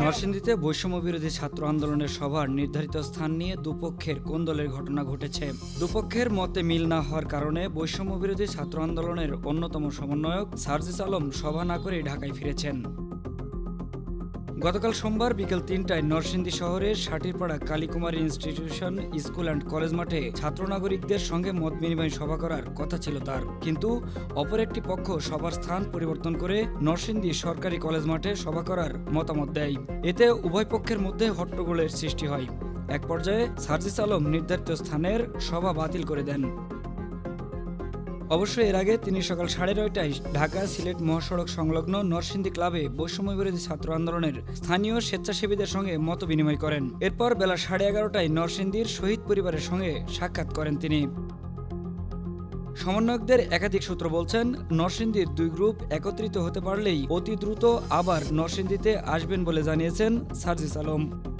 নরসিংদীতে বৈষম্য বিরোধী ছাত্র আন্দোলনের সভার নির্ধারিত স্থান নিয়ে দুপক্ষের কোন্দলের ঘটনা ঘটেছে? দুপক্ষের মতে মিল না হওয়ার কারণে বৈষম্য বিরোধী ছাত্র আন্দোলনের অন্যতম সমন্বয়ক সার্জিস আলম সভা না করে ঢাকায় ফিরেছেন। গতকাল সোমবার বিকেল তিনটায় নরসিংদী শহরের Satirpara Kalikumari institution school and college মাঠে ছাত্র নাগরিকদের সঙ্গে মত বিনিময় সভা করার কথা ছিল তার। কিন্তু অপর একটি পক্ষ সবার স্থান পরিবর্তন করে নরসিংদী সরকারি কলেজ মাঠে সভা করার মতামত দেয়। এতে উভয় পক্ষের মধ্যে হট্টগোলের সৃষ্টি হয়। এক পর্যায়ে সার্জিস আলম নির্ধারিত স্থানের সভা বাতিল করে দেন। অবশ্য এর আগে তিনি সকাল সাড়ে নয়টায় ঢাকা সিলেট মহাসড়ক সংলগ্ন নরসিংদী ক্লাবে বৈষম্য বিরোধী ছাত্র আন্দোলনের স্থানীয় স্বেচ্ছাসেবীদের সঙ্গে মত বিনিময় করেন। এরপর বেলা সাড়ে এগারোটায় নরসিংদীর শহীদ পরিবারের সঙ্গে সাক্ষাৎ করেন তিনি। সমন্বয়কদের একাধিক সূত্র বলছেন, নরসিংদীর দুই গ্রুপ একত্রিত হতে পারলেই অতি দ্রুত আবার নরসিংদীতে আসবেন বলে জানিয়েছেন সার্জিস আলম।